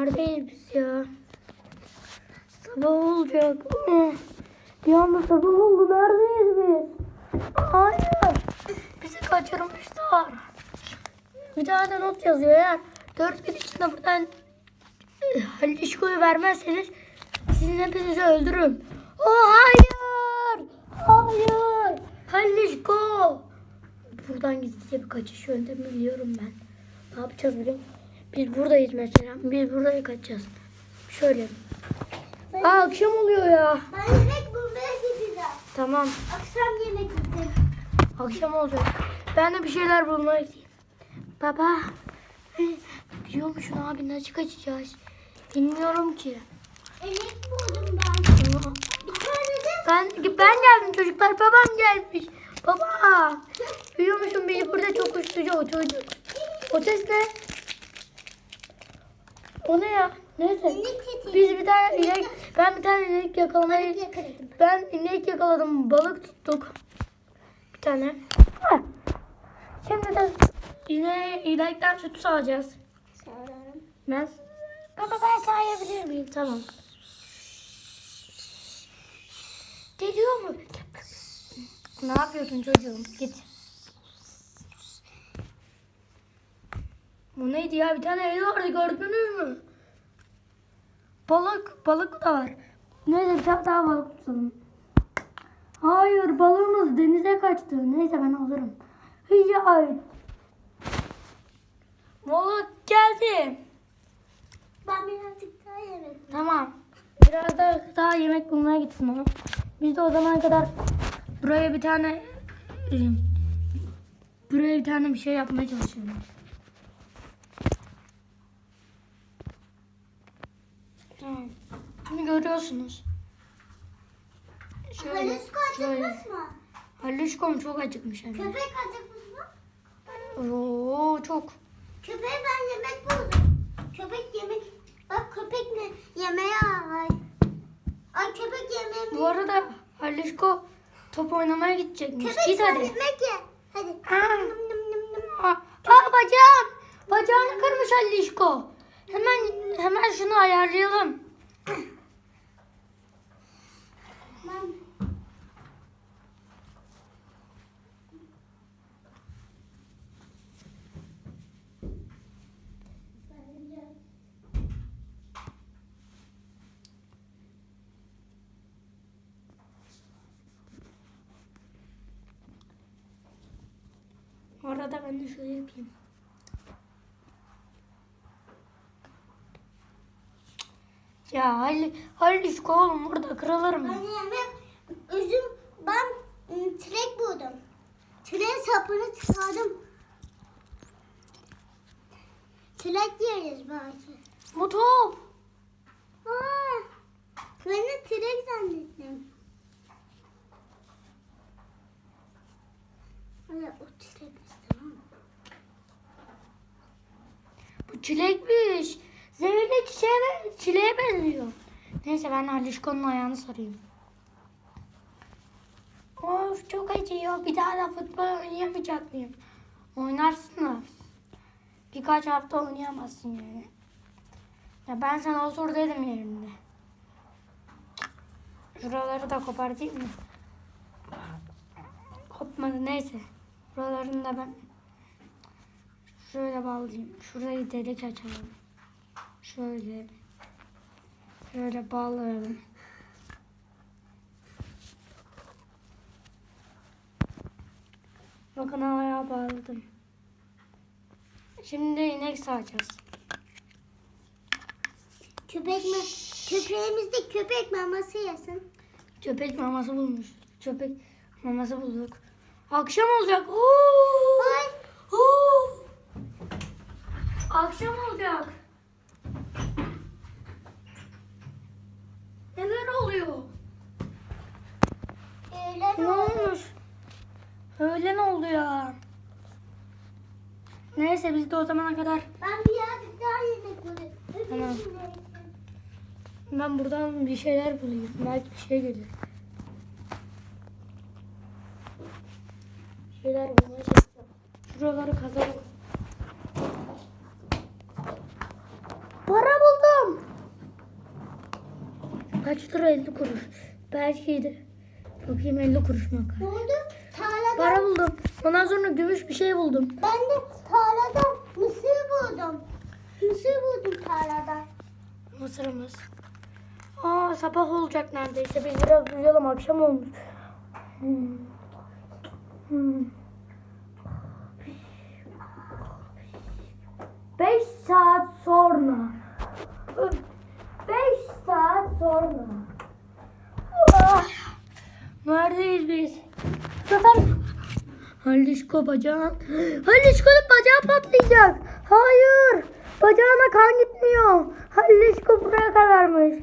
Neredeyiz biz ya? Sabah olacak. Bir anda sabah oldu. Neredeyiz biz? Hayır. Bizi kaçırmışlar. Bir tane de not yazıyor eğer. Dört gün içinde buradan e, Halişko'yu vermezseniz sizin hepinizi öldürürüm. Oh hayır. Hayır. Halişko. Buradan gizlice bir kaçış yöntemi biliyorum ben. Ne yapacağız biliyor musun? Biz buradayız mesela. Biz buraya kaçacağız. Şöyle. Aa akşam oluyor ya. Ben yemek bulmaya gideceğim. Tamam. Akşam yemek yiyeceğim. Akşam olacak. Ben de bir şeyler bulmaya gideyim. Baba. Biliyor musun abi nasıl kaçacağız? Bilmiyorum ki. Yemek buldum ben. De Ben ben geldim çocuklar. Babam gelmiş. Baba. Biliyor musun biz burada çok uçturucu oturduk. O ses ne? O ne ya? Neyse. Biz bir tane inek, ben bir tane inek yakalamayı, ben inek yakaladım, balık tuttuk. Bir tane. Şimdi de yine inekten süt sağacağız. Sorarım. Ben, baba ben sayabilir miyim? Tamam. Ne diyor mu? Ne yapıyorsun çocuğum? Git. Bu neydi ya? Bir tane el vardı gördünüz mü? Balık, balık da var. Neyse bir tane daha balık tutalım. Hayır balığımız denize kaçtı. Neyse ben alırım. Hayır. Balık geldi. Ben birazcık daha yemek Tamam. Biraz da daha yemek bulmaya gitsin o. Biz de o zamana kadar buraya bir tane buraya bir tane bir şey yapmaya çalışalım. Tamam. Şimdi görüyorsunuz. Şöyle, Halişko şöyle. acıkmış mı? Halişkom çok acıkmış de. Köpek acıkmış mı? Oo çok. Köpeğe ben yemek buldum. Köpek yemek... Bak köpek ne? Yemeğe ay. Ay köpek yemeğe Bu arada Halişko top oynamaya gidecekmiş. Köpek Git hadi. yemek ye. Hadi. Aa. Nım nım nım nım. Aa, aa bacağım. Bacağını kırmış Alişko. Hemen hemen şunu ayarlayalım. Ben... Orada ben de şöyle yapayım. Ya Hal Halişko oğlum burada kırılır Ben yemek... Üzüm... Ben ım, çilek buldum. Çileğin sapını çıkardım. Çilek yeriz belki. Bu top. Aa, ben de çilek zannettim. Öyle o çilek istemem. Bu çilekmiş. Zehirli çiçeğe, çileğe benziyor. Neyse ben Halişko'nun ayağını sarayım. Of çok acıyor. Bir daha da futbol oynayamayacak mıyım? Oynarsın da. Birkaç hafta oynayamazsın yani. Ya ben sana otur dedim yerinde. Şuraları da kopartayım mı? Kopmadı neyse. Buralarını da ben şöyle bağlayayım. Şurayı delik açalım. Şöyle. Şöyle bağlayalım. Bakın ayağa bağladım. Şimdi inek sağacağız. Köpek mi? Köpeğimiz de köpek maması yesin. Köpek maması bulmuş. Köpek maması bulduk. Akşam olacak. Oo! Oo! Akşam olacak. Neler oluyor? Öyle Ne olmuş? Öğlen oldu ya. Neyse biz de o zamana kadar Ben birazcık daha yemek bulayım. Tamam. ben buradan bir şeyler bulayım. Belki bir şey gelir. Şeyler bulmaya çalışacağım. Şuraları kazalım. Para buldum. kaç lira 50 kuruş. Belki Bakayım 50 kuruş mu? Ne oldu? Tarlada. Para buldum. Ondan sonra gümüş bir şey buldum. Ben de tarlada mısır buldum. Mısır buldum tarlada. Mısırımız. Aa sabah olacak neredeyse. Biz biraz uyuyalım. Akşam olmuş. Hmm. Hmm. Beş saat sonra. Beş saat sonra. Ah! Neredeyiz biz? Zaten Halişko bacağın. Halişko'nun bacağı patlayacak. Hayır. Bacağına kan gitmiyor. Halişko buraya kadarmış.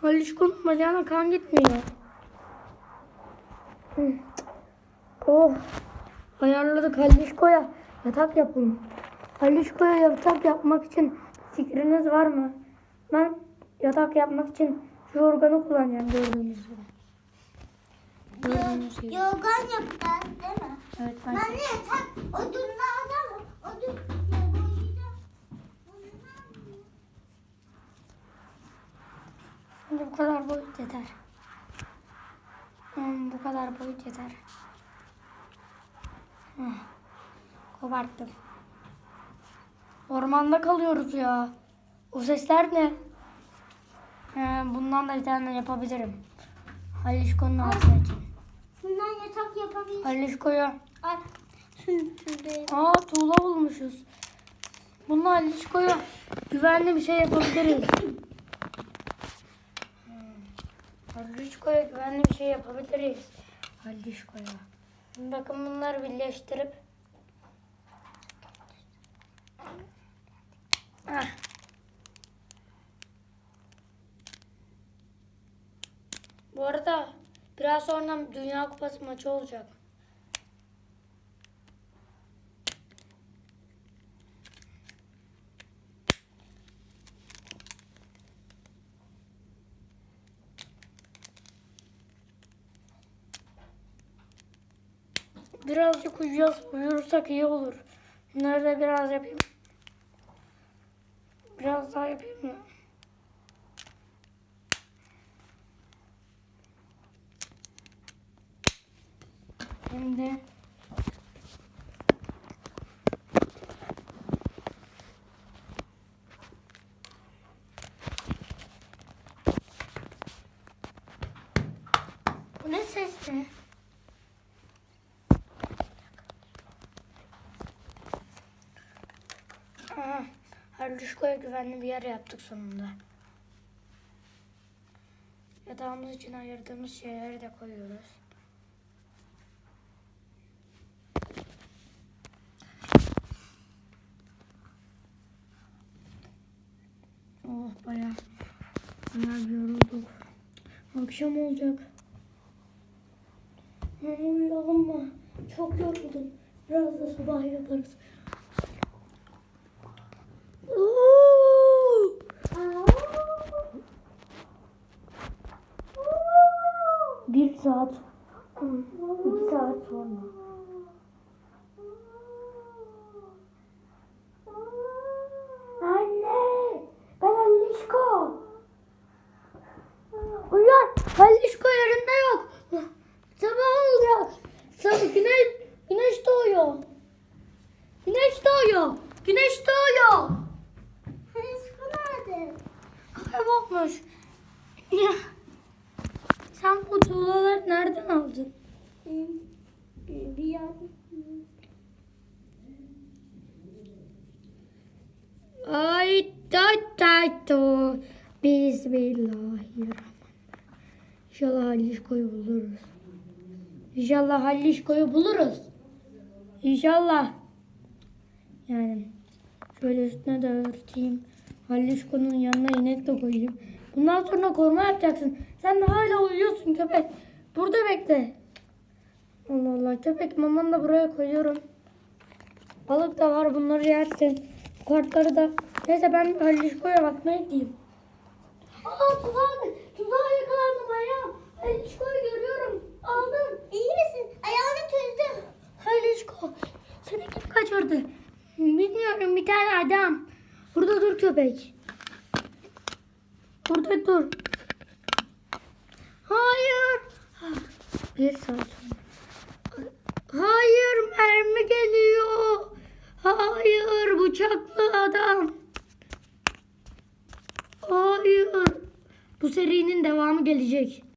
Halişko'nun bacağına kan gitmiyor. Oh. Ayarladık Halişko'ya. Yatak yapalım. Halişko'ya yatak yapmak için fikriniz var mı? Ben yatak yapmak için şu organı kullanacağım gördüğünüz gibi. Gördüğünüz gibi. Yorgan yapacağız değil mi? Evet ben. Ben de yatak odunlardan odun boyayacağım. Şimdi bu kadar boyut yeter. Hmm, bu kadar boyut yeter. Heh, koparttım. Ormanda kalıyoruz ya. O sesler ne? He, bundan da bir tane yapabilirim. Halişko'nun ağzı için. Yapabiliriz. Halişko'ya. Ay, şunu şuraya. Aa tuğla bulmuşuz. Bununla Halişko'ya güvenli bir şey yapabiliriz. Hmm. Halişko'ya güvenli bir şey yapabiliriz. Halişko'ya. Şimdi bakın bunları birleştirip Ah. Bu arada biraz sonra Dünya Kupası maçı olacak. Birazcık uyuyacağız. Uyursak iyi olur. Da biraz yapayım. Biraz daha yapayım mı? Şimdi Bu ne sesli? Aha, Harluşko'ya güvenli bir yer yaptık sonunda. Yatağımız için ayırdığımız şeyleri de koyuyoruz. Oh bayağı, bayağı yorulduk. Akşam olacak. Ama uyuyalım mı? Çok yoruldum. Biraz da sabah yaparız. Bir saat, iki saat sonra. Kaybolmuş. Ya. Sen bu tuğlaları nereden aldın? Bir yer. Ay da da da. Bismillahirrahmanirrahim. İnşallah Halişko'yu buluruz. İnşallah Halişko'yu buluruz. İnşallah. Yani şöyle üstüne de örteyim. Halişko'nun yanına inek de koyayım. Bundan sonra koruma yapacaksın. Sen de hala uyuyorsun köpek. Burada bekle. Allah Allah köpek mamanı da buraya koyuyorum. Balık da var bunları yersin. Kartları da. Neyse ben Halişko'ya bakmaya gideyim. Aa tuzağa, tuzağa yakalandım ayağım. Halişko'yu görüyorum. Aldım. İyi misin? Ayağını çözdüm. Halişko seni kim kaçırdı? Bilmiyorum bir tane adam. Burada dur köpek. Burada dur. Hayır. Bir saat sonra. Hayır mermi geliyor. Hayır bıçaklı adam. Hayır. Bu serinin devamı gelecek.